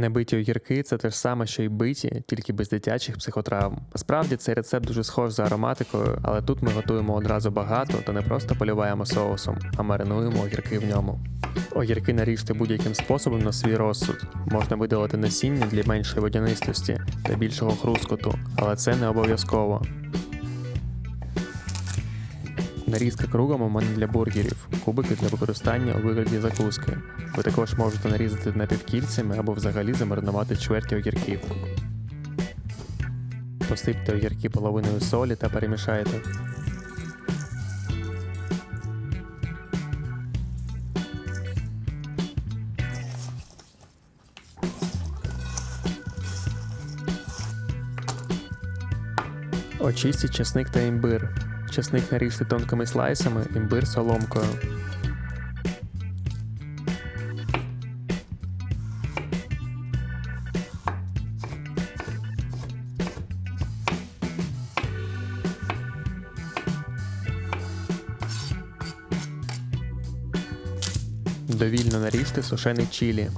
Небиті огірки це те ж саме, що й биті, тільки без дитячих психотравм. Насправді цей рецепт дуже схож за ароматикою, але тут ми готуємо одразу багато та не просто поливаємо соусом, а маринуємо огірки в ньому. Огірки наріжте будь-яким способом на свій розсуд. Можна видалити насіння для меншої водянистості та більшого хрускоту, але це не обов'язково. Нарізка кругом у мене для бургерів, кубики для використання у вигляді закуски. Ви також можете нарізати напівкільцями або взагалі замаринувати чверті огірків. Посипте огірки половиною солі та перемішайте. Очистіть чесник та імбир. Чесник наріжте тонкими слайсами, імбир соломкою. Довільно наріжте сушений чілі.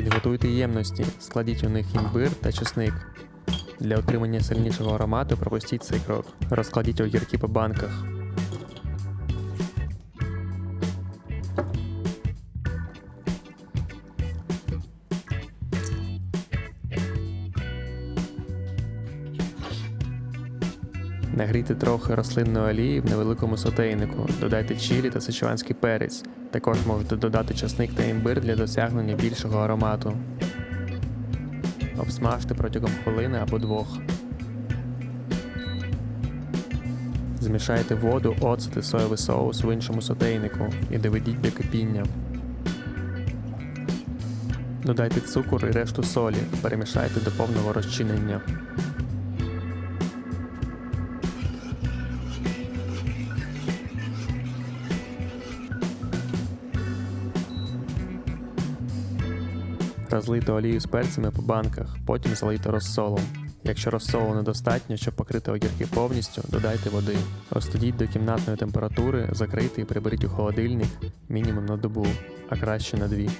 Підготуйте ємності, складіть у них імбир та чесник. Для отримання сильнішого аромату пропустіть цей крок. Розкладіть огірки по банках. Нагрійте трохи рослинної олії в невеликому сотейнику, додайте чилі та сичуанський перець. Також можете додати часник та імбир для досягнення більшого аромату. Обсмажте протягом хвилини або двох. Змішайте воду, оцет і соєвий соус в іншому сотейнику і доведіть до кипіння. Додайте цукор і решту солі, перемішайте до повного розчинення. Розлийте олію з перцями по банках, потім залийте розсолом. Якщо розсолу недостатньо, щоб покрити огірки повністю, додайте води. Остудіть до кімнатної температури, закрийте і приберіть у холодильник мінімум на добу, а краще на дві.